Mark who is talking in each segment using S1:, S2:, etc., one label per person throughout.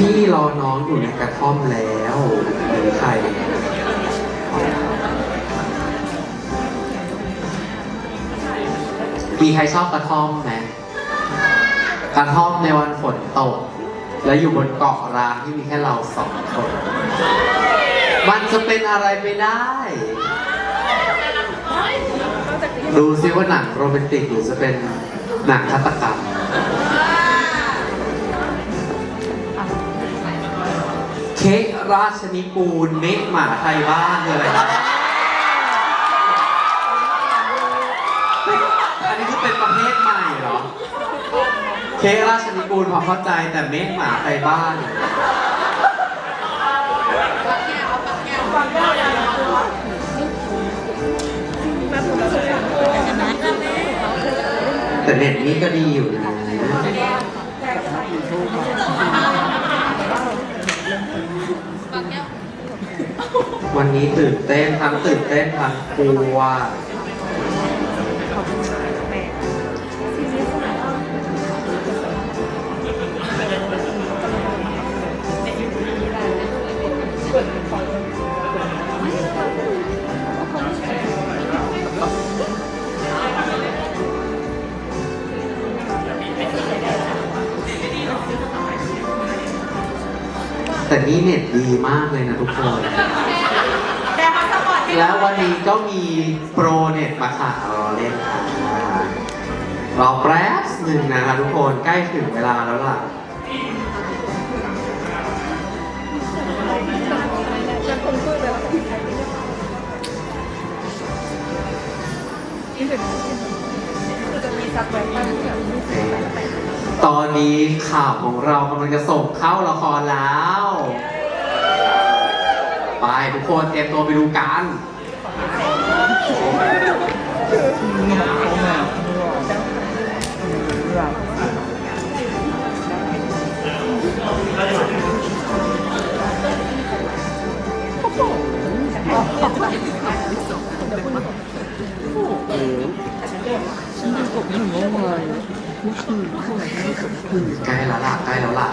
S1: พี่รอน้องอยู่ในกระท่อมแล้วหรือใครมีใครชอบกระท่อมไหมกระท่อมในวันฝนตก แล้วอยู่บนเกาะร้างที่มีแค่เราสองคน มันจะเป็นอะไรไปได้ ดูซิว่าหนังโรแมนติกหรือจะเป็นหนังฆาตกรรม เค้กราชนิกูลเมกหมาไทยบ้านคืออะไรนะอันนี้คือเป็นประเภทใหม่เหรอ เค้กราชนิกูลพอเข้าใจแต่เมกหมาไทยบ้านแต่เน็ตนี้ก็ดีอยู่นะ วันนี้ตื่นเต้นทั้งตื่นเต้นทั้งกลัวแต่นี่เน็ตดีมากเลยนะทุกคน แล้ววันนี้ก็มีโปรเน็ตมาขายรอเล่นค่ะรอแป๊บหนึ่งนะคะทุกคนใกล้ถึงเวลาแล้วล่ะ ตอนนี้ข่าวของเรากำลังจะส่งเข้าละครแล้ว ไปทุกคนเตรียมตัวไปดูกันใกล้แล้วล่ะใกล้แล้วล่ะ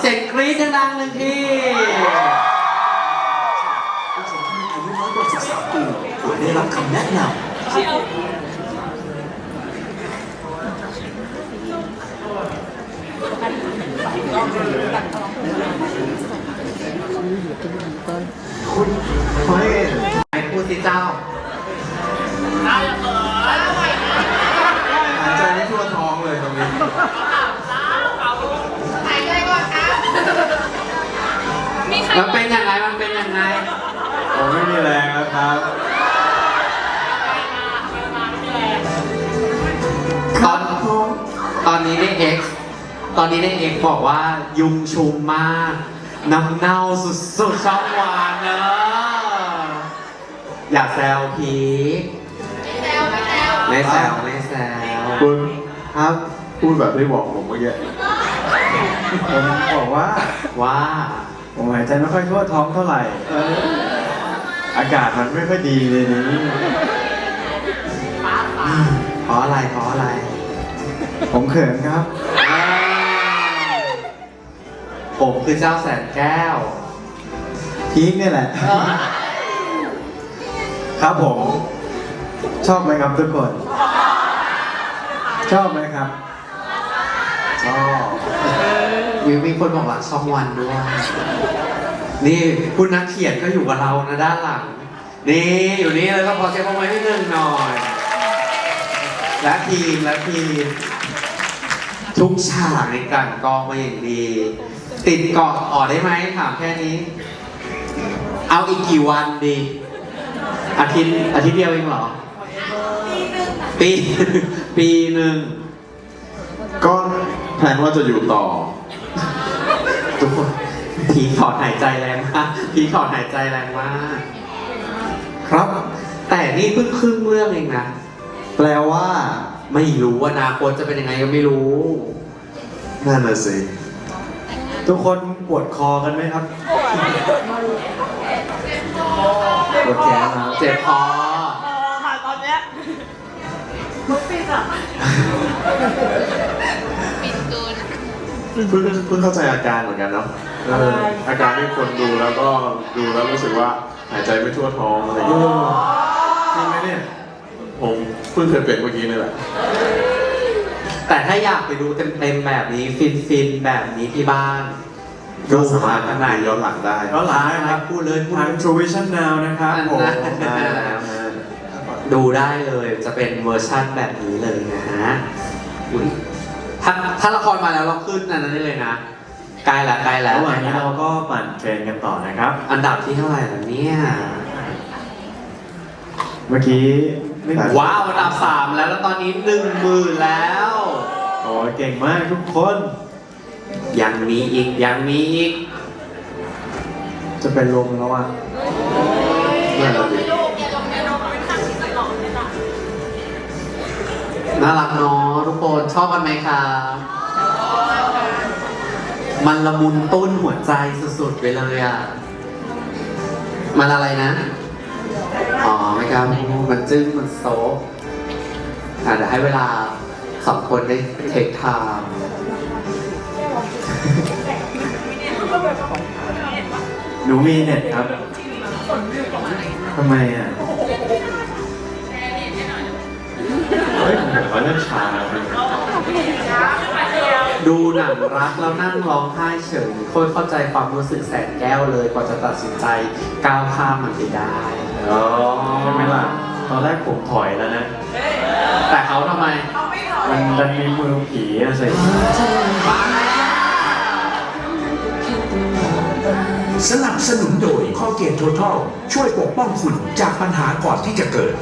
S1: เสียงกรี๊ดดังๆหนึ่งที
S2: ยุ
S3: ง
S1: ชุมมากน้ำเน่าสุดๆช่องวานเนอะอย่าแซวพีคไม่แซวไม่แซว
S3: คุณครับพูดแบบที่บอกผมเมื่อกี้ผมบอกว่า
S1: ว่า
S3: ผมหายใจไม่ค่อยทั่วท้องเท่าไหร่เอออากาศมันไม่ค่อยดีเลยนี้
S1: เพราะอะไรเพราะอะไร
S3: ผมเขินครับ
S1: อ่า ผมคือเจ้าแสนแก้ว
S3: พีคเนี่ยแหละ ครับผม ชอบไหมครับทุกคน ชอบไหมครับ
S1: ชอบมีมีคนบอกรักช่องวันด้วย นี่คุณนักเขียนก็อยู่กับเรานะด้านหลัง นี่ อยู่นี่เลยก็ขอเช็คโมไว้นิดนึงหน่อย และทีมและทีม ทุกฉากในกลันกรองมาอย่างดี ติดเกาะต่อได้ไหมถามแค่นี้ เอาอีกกี่วันดี อาทิตย์อาทิตย์เดียวเองเหรอ ปีปีหนึ่ง
S3: ก็แพลนว่าจะอยู่ต่อ
S1: ทุกคนผีถอนหายใจแรงมากผีถอนหายใจแรงมาก
S3: ครับ
S1: แต่นี่เพิ่งครึ่งเรื่องเองนะ
S3: แปลว่า
S1: ไม่รู้ว่าอนาคตจะเป็นยังไงก็ไม่รู้
S3: นั่นน่ะสิ ทุกคนปวดคอกันไหมครับ ปวดแขนครับ
S1: เจ็บคอ
S4: เออค่ะตอนเนี้ยมุกปิดอะ
S5: เพิ่งเพิ่งเข้าใจอาการเหมือนกันเนาะเอออาการที่คนดูแล้วก็ดูแล้วรู้สึกว่าหายใจไม่ทั่วท้องอะไรอย่าง
S3: เอ
S5: เงี้ย
S3: อจริงไหมเนี่ย
S5: ผมเพิ่งเคยเป็นเมื่อกี้นี่แหละ
S1: แต่ถ้าอยากไปดูเต็มๆแบบนี้ฟินๆแบบนี้ที่บ้าน
S5: ก็สามารถ
S1: ทางไหน
S5: ดูย้อนหลังได้
S3: ย้อนหลังได้ครับ
S1: พูดเลยพูด
S3: ทาง
S1: เลย
S3: True Vision Now นะครับผม
S1: ได้แล้วดูได้เลยจะเป็นเวอร์ชั่นแบบนี้เลยนะฮะอุ๊ยถ้าถ้าละครมาแล้วเราขึ้นอันนั้นได้เลยนะใกล้ละใกล้แล้ว
S3: ระหว่างนี้เราก็ปั่นเทรนกันต่อนะครับ
S1: อันดับที่เท่าไหร่แล้วเนี่ย
S3: เมื่อกี้ไม่
S1: ว้าวอันดับสามแล้วแล้วตอนนี้หนึ่งหมื่นแล้ว
S3: โอ้ย เก่งมากทุกคน
S1: ยังมีอีก ยังมีอีก
S3: จะเป็นลมแล้วอะ
S1: เนี่ยเราดิน่ารักเนาะทุกคนชอบกันไหมครับมันละมุนตุ้นหัวใจสุดๆไปเลยอะ มันอะไรนะ อ๋อไม่ครับมันจึ้งมันโซฟอะเดี๋ยวให้เวลา สองคนได้เทคไทม์
S3: หนูมีเน็ตครับทำไมอะ
S5: เฮ้ยผมว่าเรื่องชาเลย
S1: ดูหนังรักแล้วนั่งร้องไห้เฉยโคตรเข้าใจความรู้สึกแสนแก้วเลยกว่าจะตัดสินใจก้าวข้ามมันไปได้อ๋อ
S3: ใช่ไหมล่ะตอนแรกผมถอยแล้วนะ
S1: แต่เขาทำไม
S3: มันดันมีมือผีอะสิ
S2: สนับสนุนโดยข้อเกตท t a l ช่วยปกป้องคุณจากปัญหาก่อนที่จะเกิด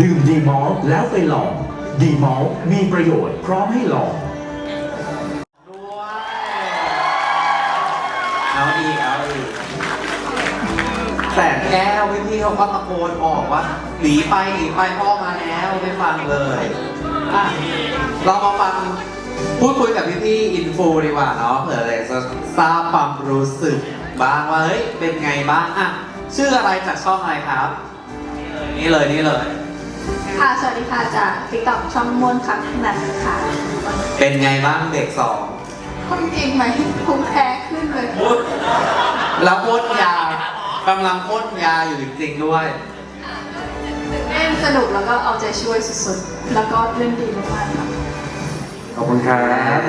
S2: ดื่มดีมอลแล้วไปลอง ดีมอลมีประโยชน์พร้อมให้ลอง
S1: ด้วยเอาอีกเอาอีกแสนแก้วพี่พี่ๆเขาก็ตะโกนบอกว่าหนีไปหนีไปพ่อมาแล้วไม่ฟังเลยอะ เรามาฟังพูดคุยกับพี่พี่ๆอินฟูดีกว่าเนาะเผื่ออะไรจะทราบความรู้สึกบ้างว่าเฮ้ยเป็นไงบ้างอะชื่ออะไรจากช่องอะไรครับ นี่เลยนี่เลย
S6: ค่ะสวัสดีค่ะจากติ๊กต็อกช่องม่วนคักนัดค่ะ
S1: เป็นไงบ้างเด็กสอง
S6: คนจริงไหมภูมิแพ้ขึ้นเลย
S1: พูดแล้วพ่นยากำลังพ่นยาอยู่จริงๆด้วย
S6: เล่นสนุกแล้วก็เอาใจช่วยสุดๆ แล้วก็เล่นดีมากๆค่ะ
S3: ขอบคุณครับ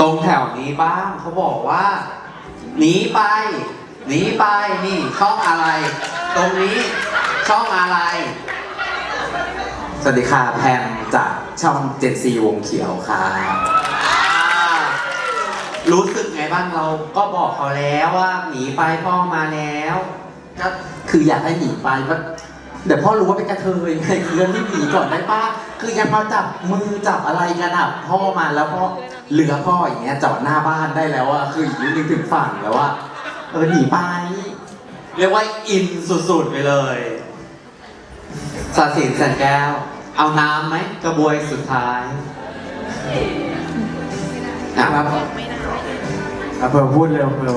S1: ตรงแถวนี้บ้างเขาบอกว่าหนีไปหนีไปนี่ช่องอะไร ตรงนี้ช่องอะไร สวัสดีค่ะแพมจากช่องเจนซีวงเขียวค่ะรู้สึกไงบ้างเราก็บอกเขาแล้วว่าหนีไปพ่อมาแล้วก็คืออยากให้หนีไปก็ เดี๋ยวพ่อรู้ว่าเป็นกระเทยไงคือรีบหนีก่อนได้ป้าคือยังมาจับมือจับอะไรกันอะพ่อมาแล้วพ่อเหลือพ่ออย่างเงี้ยจอดหน้าบ้านได้แล้วอะคืออีกนิดนึงถึงฝั่งแล้วว่าเออหนีไป เรียกว่าอินสุดๆไปเลยสาสินแสนแก้ว เอาน้ำไหมกระบวยสุดท้ายนะครับ
S3: อะเพิ่มพูดเร็วเพิ่ม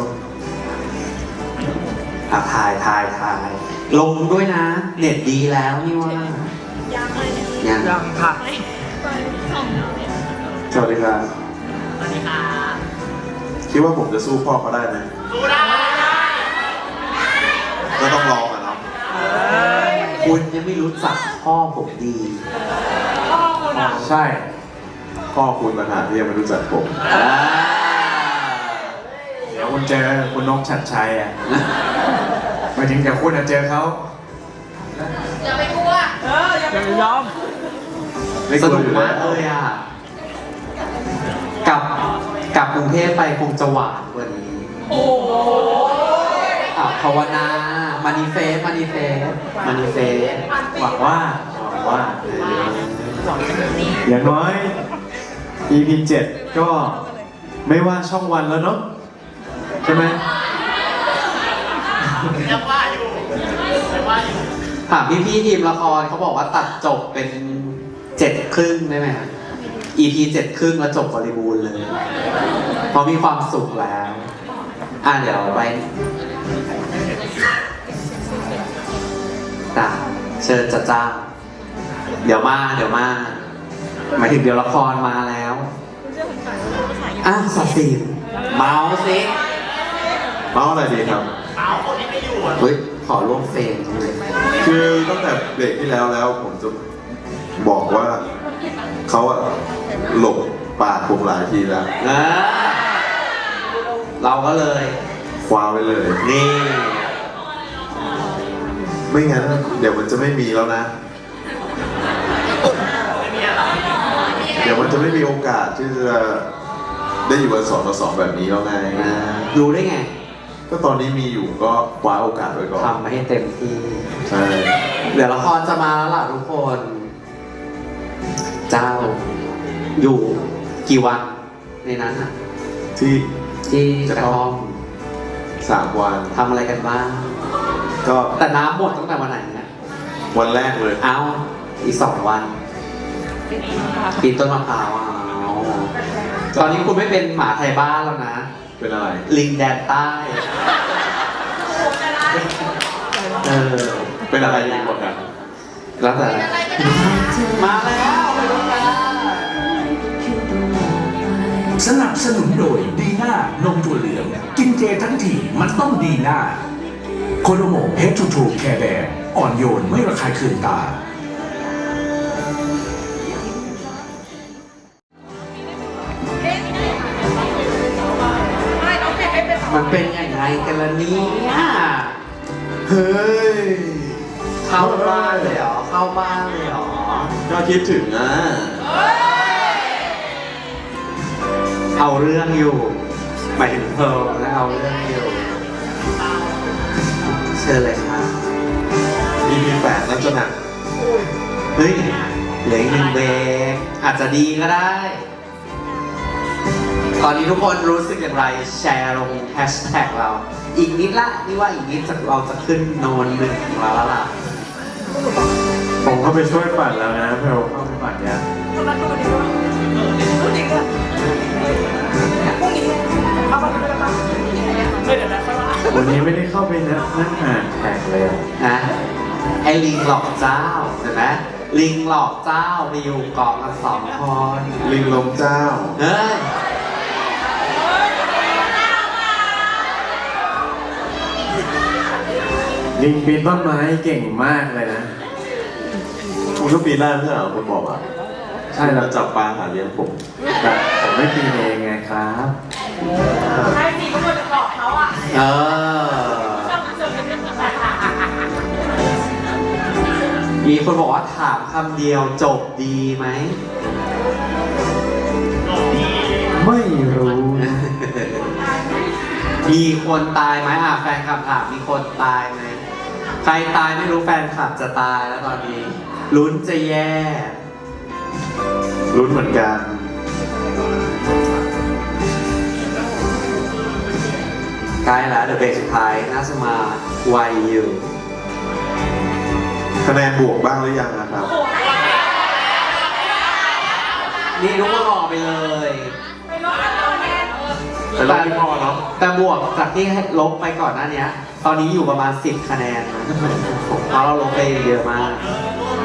S1: อะถ่ายถ่ายถ่าย ลงด้วยนะ เน็ตดีแล้วนี่ว่ายัง
S4: ยังค่ะ
S5: สวัสดีครับคิดว่าผมจะสู้พ่อเขาได้ไหมสู้ได้ก็ต้องลองอะเนาะ
S1: คุณยังไม่รู้จักพ่อผมดี
S3: ใช่
S5: พ่อคุณปัญหากที่ยังไม่รู้จักผม
S1: อ่า
S3: เดี๋ยวคุณเจอคุณนกชัดชัยอะ หมายถึงกับคุณอะเจอเขา
S4: เออยังไม่ยอม
S5: ไม่
S1: ส
S5: กลัว
S1: นุก
S5: อยู่
S1: มาก
S5: แล้ว
S1: เลยอะกลับกลับกรุงเทพไปคงจะหวานกว่านี้
S4: โอ้โห
S1: อะภาวนามานิเฟสมานิเฟสมานิเฟส
S3: หวังว่าหวังว่าอย่างน้อย EP 7ก็ไม่ว่าช่องวันแล้วเนาะใช่ไหม
S1: ถามพี่พี่ๆทีมละครเขาบอกว่าตัดจบเป็นเจ็ดครึ่งได้ไหมฮะ EP เจ็ดครึ่งแล้วจบบริบูรณ์เลยเพราะมีความสุขแล้ว อะเดี๋ยวไปจ้ะเชิญจ้ะจ้าเดี๋ยวมา เดี๋ยวมาหมายถึงเดี๋ยวละครมาแล้วอะสัตว์สีเมาส์สิ
S5: เมาส์อะไรดีครับ
S1: เฮ้ยขอร่วมเฟรมจังเลย
S5: คือตั้งแต่เบรกที่แล้วแล้วผมจะบอกว่าเขาอะหลบปากผมหลายทีแล้ว
S1: เออเราก็เลย
S5: คว้าไว้เลย
S1: นี่
S5: ไม่งั้นเดี๋ยวมันจะไม่มีแล้วนะ เดี๋ยวมันจะไม่มีโอกาสที่จะได้อยู่กันสองต่อสองแบบนี้แล้วไง
S1: อ่าดูได้ไง
S5: ก็ตอนนี้มีอยู่ก็คว้าโอกาสไว้ก่อน
S1: ทำให้เต็มที่
S5: ใช่
S1: เดี๋ยวละครจะมาแล้วล่ะทุกคน เจ้า อยู่กี่วันในนั้นอะ
S5: ที่
S1: ที่ก
S5: จะ
S1: ระ
S5: เข้า
S1: ท่อม
S5: สามวัน
S1: ทำอะไรกันบ้าง
S5: ก็
S1: แต่น้ำหมดตั้งแต่วันไหนเนี่ย
S5: วันแรกเลย
S1: เอาอีกสองวันปีนต้นมะพร้าวเอา ตอนนี้คุณไม่เป็นหมาไทยบ้านแล้วนะ
S5: เป็นอะไร
S1: ลิงแดนใต้ เออ
S5: เป็นอะไรดีกว่ากัน
S1: แล้วแต่มาแล้วไปดูกัน
S2: สนับสนุนโดยดีน่านมถั่วเหลือง กินเจทั้งทีมันต้องดีน่าโคโดโมเฮดทูทูแคร์แบร์อ่อนโยนไม่ระคายเคืองตา
S1: เป็นยังไงกันล่ะเนี่ย
S5: เฮ้ย
S1: เข้าบ้านเลยเหรอเข้าบ้านเลยเหรอ
S5: ก็คิดถึงอะ
S1: เอาเรื่องอยู่หมายถึงเธอแล้วเอาเรื่องอยู่เชิญเลยครับ
S5: EP แปดน่าจะหนัก
S1: เฮ้ยเหลืออีกหนึ่งเบรกอาจจะดีก็ได้ ตอนนี้ทุกคนรู้สึกอย่างไรแชร์ลงแฮชแท็กเรา อีกนิดละนี่ว่าอีกนิดจะเราจะขึ้นโนนหนึ่งของเราแล้วล่ะ
S3: ผมเข้าไปช่วยปั่นแล้วนะเพลเข้าไปปั่นยัง
S4: พูดจริงด้วยพรุ่งนี้เอาไปเลยปะเดี๋ยวนะค่อยว่า
S3: วันนี้ไม่ได้เข้าไปนะนั่งอ่านแท็กเลยอะ
S1: นะไอ้ลิงหลอกเจ้าเห็นไหมลิงหลอกเจ้าไปอยู่เกาะกันสองคน
S5: ลิงลมเจ้า
S1: เฮ้ย
S3: ลิงปีนต้นไม้เก่งมากเลยนะ
S5: คุณก็ปีนได้ไม่ใช่เหรอคุณบอกอะ
S3: ใช่แล้ว
S5: จะจับปลาหาเลี้ยงผม
S3: แต่ผมไม่ปีนเองไงครับ
S4: ใช่สิก็ควรจะบอกเขาอะ
S1: เออ มีคนบอกว่าถามคำเดียวจบดีไหม
S3: ไม่รู้นะ
S1: มีคนตายไหมอะแฟนคลับถามมีคนตายไหม ใครตายไม่รู้แฟนคลับจะตายแล้วตอนนี้ ลุ้นจะแย่
S5: ลุ้นเหมือนกัน
S1: ใกล้แล้วเดอะเบรกสุดท้ายน่าจะมาไวอยู่
S5: คะแนนบวกบ้างหรือยังนะครับ
S1: นี่ทุกคนรอไปเลย
S4: ไปลบกันตัว แน่
S5: แต่รอบที่พ่อเนาะ
S1: แต่บวกจากที่ให้ลบไปก่อนหน้าเนี้ยตอนนี้อยู่ประมาณ 10 คะแนนนะเพราะเราลบไปเยอะมาก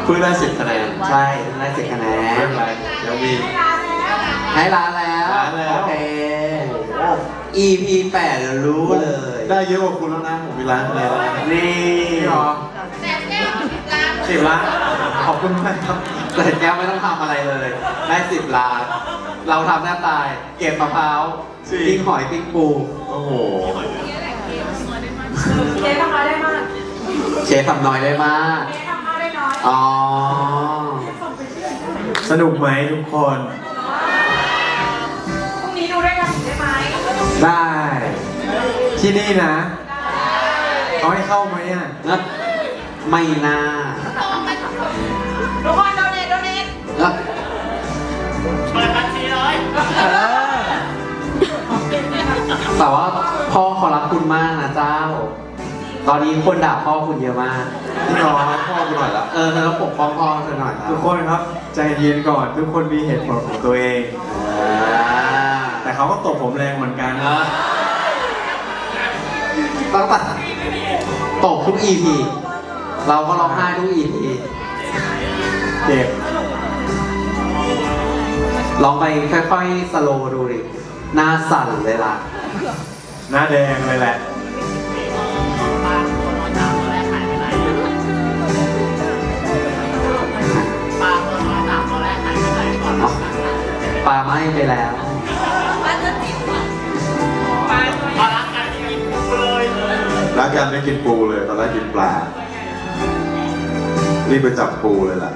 S5: เพิ่งได้สิบคะแนน
S1: ใช่ได้10คะแน
S5: ไม่
S1: น
S5: เป็นไรยังมี
S1: ให้ร้านแล้ว
S5: ร้านแล้ว
S1: โอเค EP 8เดี๋ยวรู้เลย
S5: ได้เยอะกว่าคุณแล้วนะ ผมมีร้านคะแนนแล้วนะ
S1: นี่หรอสิบล้านขอบคุณมากครับ แต่แก้วไม่ต้องทำอะไรเลย ได้สิบล้าน เราทำหน้าตาย เก็บมะพร้าว ปิ้งหอยปิ้งปู
S5: โอ้โห
S4: เจ๊ทำมาได้มาก
S1: เชฟทำน้อยได้มาก
S4: เจ๊ทำมาได้น้อย
S1: อ๋อ
S3: สนุกไหมทุกคน
S4: พรุ่งนี้ดูด้วยกันได้ไหม
S3: ได้ ที่นี่นะเขาให้เข้าไหมอะ
S1: แล้วไม่น่า
S4: ทุกคนโดเนทโดเนท
S1: แล้ว
S4: เปิดบัญชีเลย
S1: แต่ว่าพ่อเขารักคุณมากนะเจ้า ตอนนี้คนด่าพ่อคุณเยอะมาก
S5: นี่น้องพ่อกูหน่อยละ
S1: เออเธอต้องปกป้องพ่อเธอหน่อยแล้ว
S3: ทุกคนครับใจเย็นก่อนทุกคนมีเหตุผลของตัวเอง
S1: อ่า
S3: แต่เขาก็ตบผมแรงเหมือนกัน
S1: เออตั้งแต่ตกทุก EP เราก็ร้องไห้ทุก EP
S3: เจ็บ
S1: ลองไปค่อยๆสโลว์ดูดิหน้าสั่นเลยล่ะ
S3: หน้าแดงเลยแหละ
S1: ปลาไหม้ไปแล้ว
S5: รักกันไม่กินปูเลยตอนแรกกินปลา รีบไปจับปูเลยล่ะ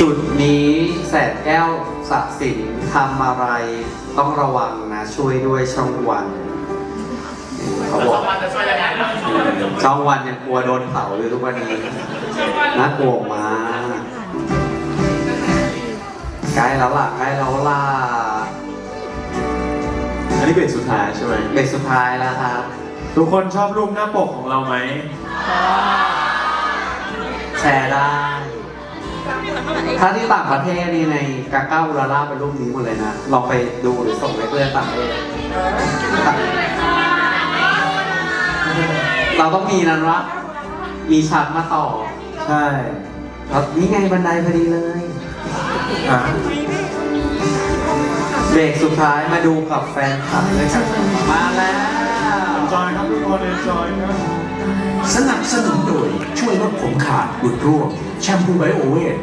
S1: จุดนี้แสนแก้ว สะสินทำอะไรต้องระวังนะช่วยด้วยช่องวันเขาบอก
S4: มันจะช่วยยังไงนะ
S1: ช่องวันยังกลัวโดนเผาเลยทุกวันนี้น่ากลัวมากใกล้แล้วล่ะใกล้แล้วล่ะ
S5: อันนี้เป็นสุดท้ายใช่ไหม
S1: เป็นสุดท้ายแล้วครับ
S3: ทุกคนชอบรูปหน้าปกของเราไหม
S1: แชร์ได้ ถ้าที่ต่างประเทศนี่ในกาก้าอุราล่าเป็นรูปนี้หมดเลยนะ ลองไปดูหรือส่งให้เพื่อนต่างประเทศเราต้องมีนั้นวะมีฉากมาต่อ
S3: ใช่
S1: แล้วนี่ไงบันไดพอดีเลย
S3: อะ
S1: เบรกสุดท้ายมาดูกับแฟนคลับด้วยกันมาแล้ว
S3: จอยครับทุกคนเอนจอยครับ
S2: สนับสนุนโดยช่วยลดผมขาดหลุดร่วงแชมพูไบโอเวท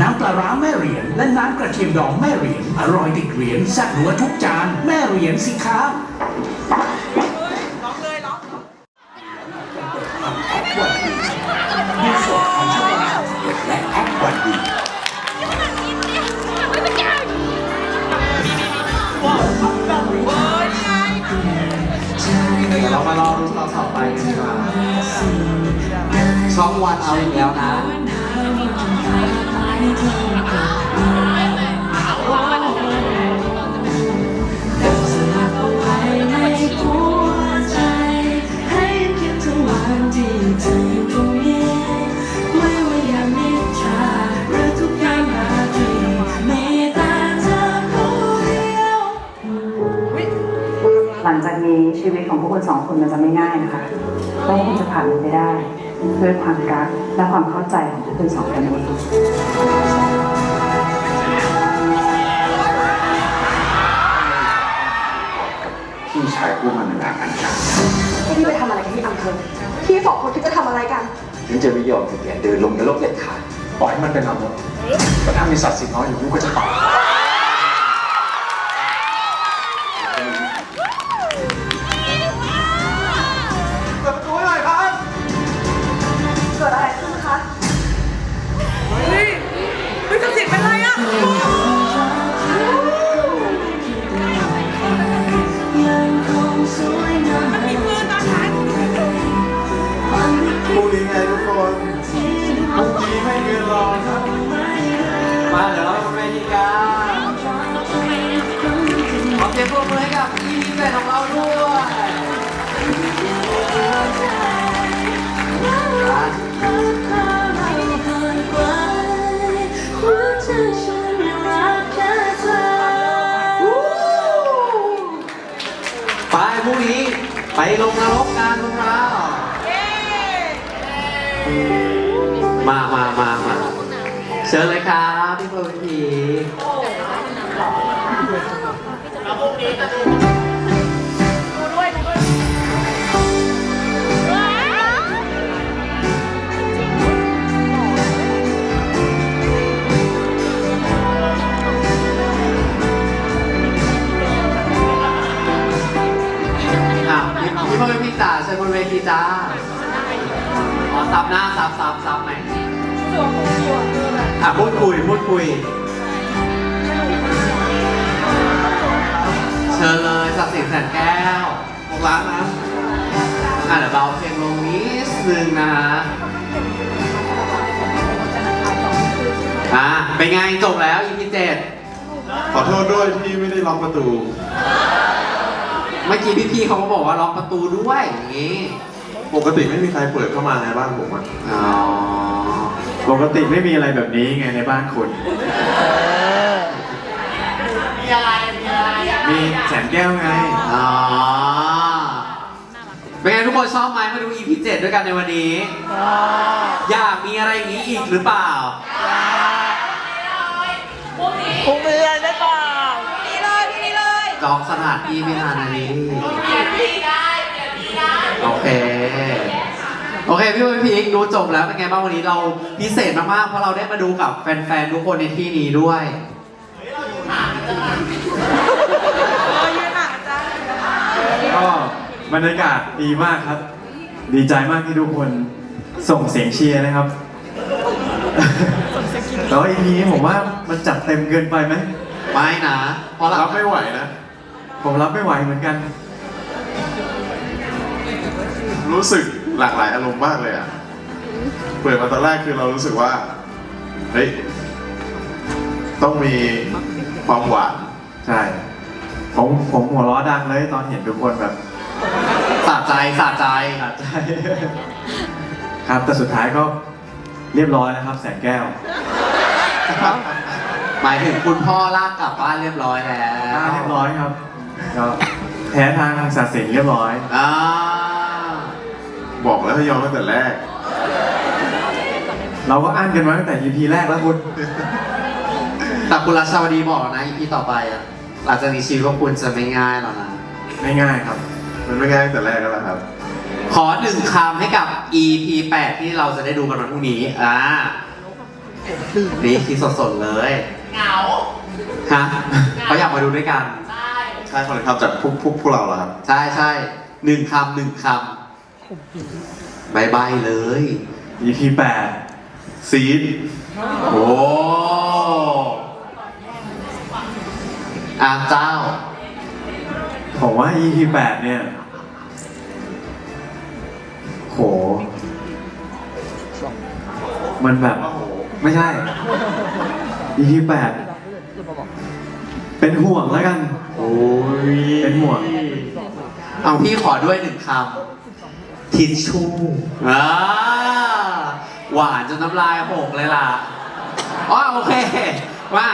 S2: น้ำปลาร้าแม่เหรียญและน้ำกระเทียมดองแม่เหรียญอร่อยติดเหรียญแซ่บหัวทุกจานแม่เหรียญสิคะดูสดของช่องวันและแอปวันดี
S1: เดี๋ยวเรามารอดูตอนต่อไปกันดีกว่าช่องวันเอาอีกแล้วนะ
S7: ห
S8: ลังจากนี้ชีวิตของพวกคุณสองคนมันจะไม่ง่ายนะคะ เพราะว่าคุณจะผ่านมันไปได้ด้วยความรักและความเข้าใจของพวกคุณสองคนเอง
S2: พี่ชายพูดมันนานกันจัง
S6: ให้พี่ไปทำอะไรกับพี่อังเคิลพี่สองคนคิดจะทำอะไรกัน
S2: ถึงจะไม่ยอมจะเปลี่ยนเดินลงนรกเด็ดขาดปล่อยให้มันเป็นอาวุธแต่ถ้ามีสัตว์สิทธิ์น้อยอยู่กูก็จะตาย
S4: ที
S3: ม
S1: แฟนของเราด้วยไปพรุ่งนี้ไปลงนรกกันพวกเรามามามามาเชิญเลยครับพี่เฟิร์นพี
S4: แล้วพ
S1: พี่จ๋าเชิญบนเวทีจ้าอ๋อซับหน้าซับซับซับไหนอะพูดคุยพูดคุย เชิญเลยศักดิ์สิทธิ์แสนแก้วพวกรักนะอะเดี๋ยวเบาเพลงลงนิดนึงนะฮะอะเป็นไงจบแล้ว EP เจ็ด
S5: ขอโทษด้วยที่ไม่ได้ล็อกประตู
S1: เมื่อกี้พี่ๆเขาก็บอกว่าล็อกประตูด้วยอย่างงี้
S5: ปกติไม่มีใครเปิดเข้ามาในบ้านผมอะ
S1: อ๋อ
S3: ปกติไม่มีอะไรแบบนี้ไงในบ้านคุณ
S4: มีอะไร มีอะไรอะ
S3: มีแสนแก้วไง
S1: อ๋อเป็นไงทุกคนชอบไหมมาดู EP 7ด้วยกันในวันนี้ อยากมีอะไรอย่างนี้อีกหรือเปล่า
S4: พรุ่งนี้เลยได้เปล่านี่เลยนี่เลย
S1: จองสถานที่ไม่ทันอันนี้
S4: เปลี่ยนที่ได้เปลี่ยนที่ได้
S1: โอเค โอเคพี่วันพีคดูจบแล้วเป็นไงบ้างวันนี้เราพิเศษมากๆ เพราะเราได้มาดูกับแฟนๆ ทุกคนในที่นี้ด้วย
S3: ก็บรรยากาศดีมากครับ ดีใจมากที่ทุกคนส่งเสียงเชียร์นะครับแต่ว่า EP นี้ผมว่ามันจัดเต็มเกินไปไหม
S1: ไม่นะเพราะเรา
S5: รับไม่ไหวนะ
S3: ผมรับไม่ไหวเหมือนกัน
S5: รู้สึกหลากหลายอารมณ์มากเลยอะ เปิดมาตอนแรกคือเรารู้สึกว่า เฮ้ย ต้องมีความหวาน
S3: ใช่ ผมผมหัวเราะดังเลยตอนเห็นทุกคนแบบ
S1: สะใจสะใจ
S3: อาจจะครับ แต่สุดท้ายก็เรียบร้อยนะครับ แสงแก้ว
S1: หมายถึงคุณพ่อลากกลับบ้านเรียบร้อยแล้ว
S3: เรียบร้อยครับ ก็แพ้ทางทางศาสนเรียบร้อย
S1: อ่า
S5: บอกแล้วให้ยอมตั้งแต่แรก
S3: เราก็อั้นกันมาตั้งแต่ EP แรกแล้วคุณ
S1: แต่คุณรัชาวดีบอกแล้วนะ EP ต่อไปอะหลังจากนี้ชีวิตของคุณจะไม่ง่ายแล้วนะ
S3: ไม่ง่ายครับ
S5: มันไม่ง่ายตั้งแต่แรกแล้วล่ะครับ
S1: ขอหนึ่งคำให้กับ EP 8 ที่เราจะได้ดูกันวันพรุ่งนี้ อ่า นี่คิดสดๆเลย
S4: เหงา
S1: ฮะเขาอยากมาดูด้วยกัน
S4: ใช่
S5: ใช่คนทำจากพวกพวกพวกเราเหรอครับ
S1: ใช่ใช่หนึ่งคำหนึ่งคำบายบายเลย
S3: EP
S5: ซีด
S1: โอ้อาเจ้า
S3: ผมว่า EP 8เนี่ย โห มันแบบ ไม่ใช่ EP 8เป็นห่วงแล้วกัน
S1: โอ้ย
S3: เป็นห่วง
S1: เอาพี่ขอด้วยหนึ่งคำทิชชู่อ่าหวานจนน้ำลายหกเลยล่ะอ๋อโอเค มา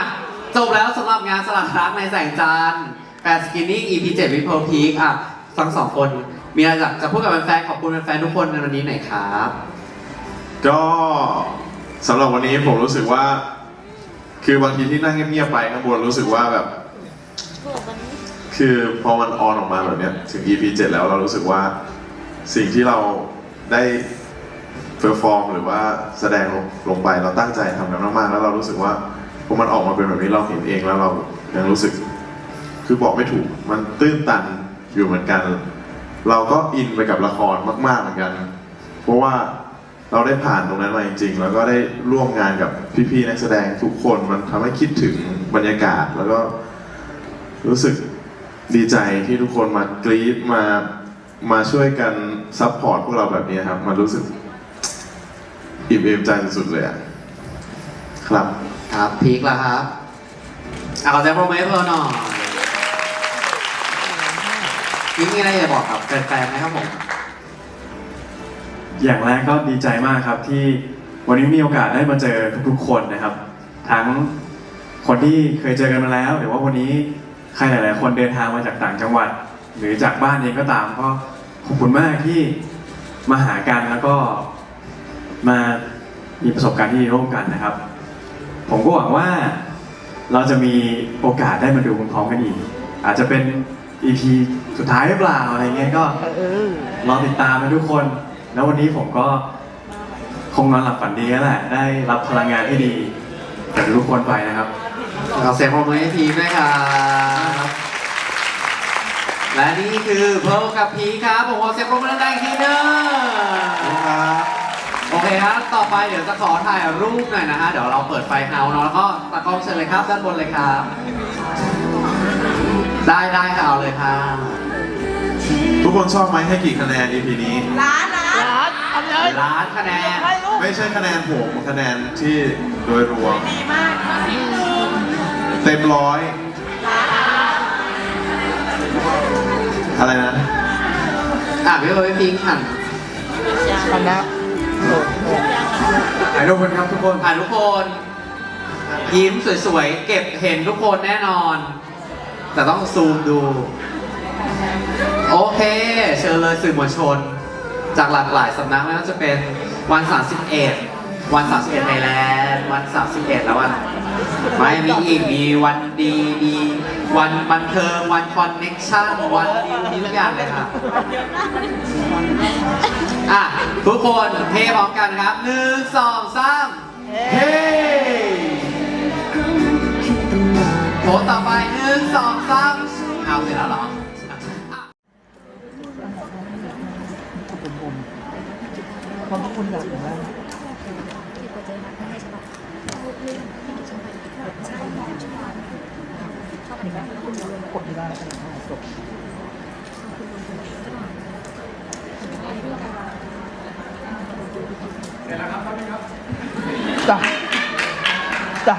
S1: จบแล้วสำหรับงานสลักรักในแสงจันทร์แปดสกินนิ่ง EP 7วิพ l พีคอะทั้งสองคน มีอะไรอยากจะพูดกับแฟนๆขอบคุณแฟนๆทุกคนในวันนี้หน่อยครับ
S5: ก็สำหรับวันนี้ผมรู้สึกว่า คือบางทีที่นั่งเงียบๆไปข้างบนรู้สึกว่าแบบ คือพอมันออนออกมาแบบเนี้ยถึง EP 7 แล้วเรารู้สึกว่าสิ่งที่เราได้เพอร์ฟอร์มหรือว่าแสดงลงไปเราตั้งใจทำกันมากๆแล้วเรารู้สึกว่าพอมันออกมาเป็นแบบนี้เราเห็นเองแล้วเรายังรู้สึก คือบอกไม่ถูกมันตื้นตันอยู่เหมือนกัน เราก็อินไปกับละครมาก ๆเหมือนกัน เพราะว่าเราได้ผ่านตรงนั้นมาจริง ๆ แล้วก็ได้ร่วมงานกับพี่ๆนักแสดงทุกคนมันทำให้คิดถึงบรรยากาศแล้วก็รู้สึก ดีใจที่ทุกคนมากรี๊ดมามาช่วยกันซัพพอร์ตพวกเราแบบนี้ครับ มันรู้สึกอิ่มเอมใจสุดๆเลยอะครับ
S1: ครับพีคแล้วครับอะขอแจ้งโปรโมทให้เพิ่มหน่อยพีคมีอะไรอยากบอกกับแฟนๆไหมครับผม
S3: อย่างแรกก็ดีใจมากครับที่วันนี้มีโอกาสได้มาเจอทุกๆคนนะครับ ทั้งคนที่เคยเจอกันมาแล้ว หรือว่าวันนี้ ใครหลาย ๆ คนเดินทางมาจากต่างจังหวัด หรือจากบ้านเองก็ตามก็ขอบคุณมากที่มาหากันแล้วก็มามีประสบการณ์ที่ร่วมกันนะครับ ผมก็หวังว่าเราจะมีโอกาสได้มาดูพร้อมกันอีก อาจจะเป็น EP สุดท้ายหรือเปล่าอะไรเงี้ยก็รอติดตามนะทุกคน แล้ววันนี้ผมก็คงนอนหลับฝันดีแล้วแหละได้รับพลังงานที่ดีจากทุกคนไปนะครับ
S1: ขอเสียงปรบมือให้พีคด้วยครับและนี่คือเพิร์ลกับพีคครับผมขอเสียงปรบมือดังๆอีกทีหนึงโอเคครับ ต่อไปเดี๋ยวจะขอถ่ายรูปหน่อยนะฮะ เดี๋ยวเราเปิดไฟเฮาส์เนาะแล้วก็ตากล้องเชิญเลยครับด้านบนเลยครับ ได้ได้ค่ะเอาเลยครับ
S5: ทุกคนชอบไหมให้กี่คะแนน EP นี้
S4: ร้านร้านเอาเลย
S1: ล้านคะแนน
S4: ให้ลูก
S5: ไม่ใช่คะแนนผมคะแนนที่โดยรวม
S4: ดีมากสิบหนึ่ง
S5: เต็มร้อย อะไรนะ
S1: อะพี่เอิร์ธพี่พีคหัน
S4: กันนะ
S3: ถ่ายรูปกันครับทุกคน
S1: อะทุกคน ยิ้มสวยๆ เก็บเห็นทุกคนแน่นอน แต่ต้องซูมดู โอเค เชิญเลยสื่อมวลชน จากหลากหลายสำนักไม่ว่าจะเป็นวัน31 วัน31ไทยแลนด์วัน31แล้ววันไม่มีอีกมีวันดีมีวันบันเทิงวันคอนเน็กชั่นวันดีมีทุกอย่างเลยค่ะอะทุกคนเทพร้อมกันครับหนึ่งสองสามเฮ้โพสต์ต่อไปหนึ่งสองสามเอาเสร็จแล้วเหรอ
S4: จ้ะจ้ะ
S1: จ้ะ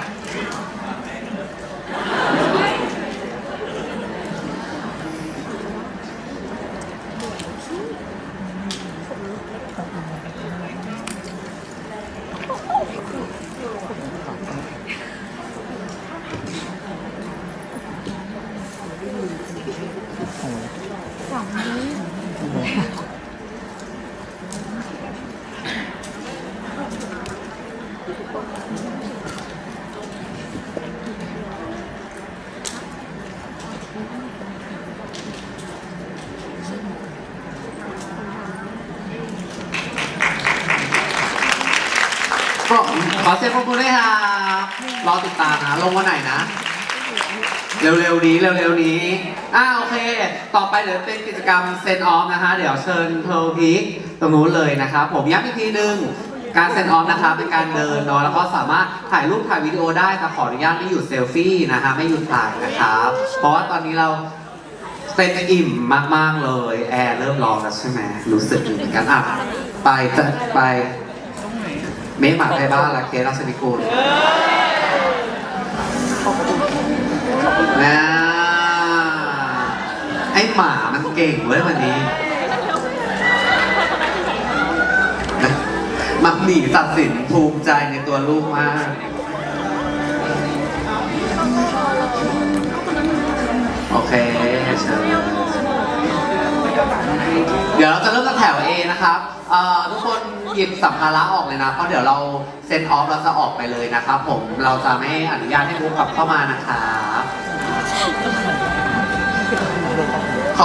S1: บขอเสียงปรบมือด้วยครับรอติดตามนะ ลงวันไหนนะ เร็วๆ นี้เร็วๆนี้ อ่าโอเค ต่อไปเดี๋ยวเป็นกิจกรรมเซนออฟนะคะ เดี๋ยวเชิญเพลพีคตรงนู้นเลยนะครับ ผมย้ำอีกทีหนึ่งการเซนออฟนะคะเป็นการเดินเนาะแล้วก็สามารถถ่ายรูปถ่ายวิดีโอได้แต่ขออนุญาตไม่หยุดเซลฟี่นะคะไม่หยุดถ่ายนะครับ เพราะว่าตอนนี้เราเต็มอิ่มมากๆเลย แอร์เริ่มร้อนแล้วใช่ไหมรู้สึกเหมือนกันอะไปจะไป เมฆหมาไทยบ้านและเคสราชนิกูลนะ ไอหมามันเก่งเว้ยวันนี้มักหนีตัดสินภูมิใจในตัวลูกมากโอเคเชิญเดี๋ยวเราจะเริ่มจากแถว A นะครับอ่อทุกคนหยิบสัมภาระออกเลยนะ เพราะเดี๋ยวเราเซ็นออฟเราจะออกไปเลยนะครับผม เราจะไม่อนุญาตให้บุ๊กกลับเข้ามานะครับ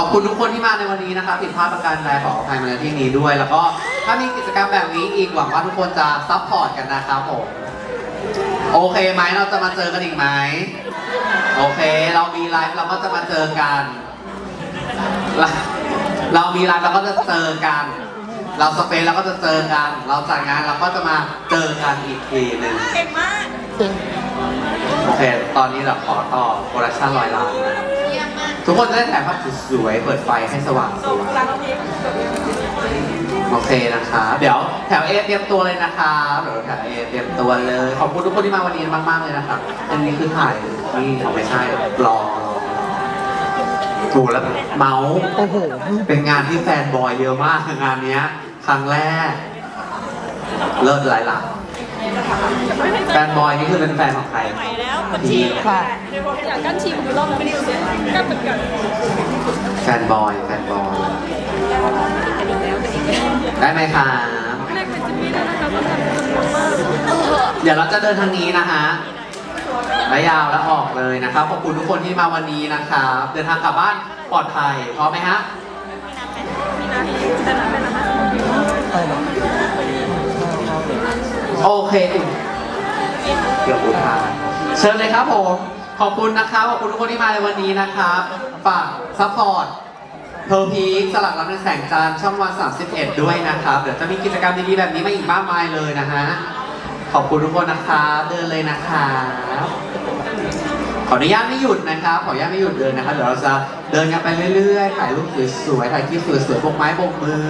S1: ขอบคุณทุกคนที่มาในวันนี้นะครับผิดพลาดประการใดขออภัยมาในที่นี้ด้วย แล้วก็ถ้ามีกิจกรรมแบบนี้อีกหวังว่าทุกคนจะซัพพอร์ตกันนะครับผมโอเคไหมเราจะมาเจอกันอีกไหมโอเค เรามีไลฟ์เราก็จะมาเจอกัน เราเรามีไลฟ์เราก็จะเจอกัน เราสเปนเราก็จะเจอกัน เราจัดงานเราก็จะมาเจอกันอีกทีหนึ่ง
S4: เก่งมาก
S1: โอเค ตอนนี้เราขอต่อโปรดักชั่นร้อยล้านนะ ทุกคนจะได้ถ่ายภาพสวยๆเปิดไฟให้สว่างสวยโอเคนะคะ เดี๋ยวแถวเอเตรียมตัวเลยนะคะเดี๋ยวแถวเอเตรียมตัวเลย ขอบคุณทุกคนที่มาวันนี้มากๆเลยนะครับอันนี้คือถ่ายนี่เอาไม่ใช่รอรอถูกแล้วเมาส์
S4: โอ้โห
S1: เป็นงานที่แฟนบอยเยอะมากงานเนี้ย ครั้งแรก เลิศหลายหลัก แฟนบอยนี่คือเป็นแฟนของใครพี
S4: ค่ะ
S6: อยากกั้นชิมดูรอบไม่ได้เสียกั้นเหมือนกัน
S1: แฟนบอยแฟนบอย ได้ไหมครับ
S6: แรกเป็นจิมมี่ได้นะคะต้องทำมาก
S1: เดี๋ยวเราจะเดินทางนี้นะฮะและยาวแล้วออกเลยนะครับ ขอบคุณทุกคนที่มาวันนี้นะครับ เดินทางกลับบ้านปลอดภัยพร้อมไหมฮะ โอเคเกือบอุทานเชิญเลยครับผม ขอบคุณนะครับ ขอบคุณทุกคนที่มาในวันนี้นะครับ ฝากซัพพอร์ตเพอร์พีสลักรับในแสงจันทร์ช่องวัน31 ด้วยนะครับ เดี๋ยวจะมีกิจกรรมดีๆแบบนี้มาอีกมากมายเลยนะฮะ ขอบคุณทุกคนนะครับเดินเลยนะครับขออนุญาตไม่หยุดนะครับ ขออนุญาตไม่หยุดเดินนะครับ เดี๋ยวเราจะเดินกันไปเรื่อยๆ ถ่ายรูปสวยๆ ถ่ายคลิปสวยๆบกไม้บกมือ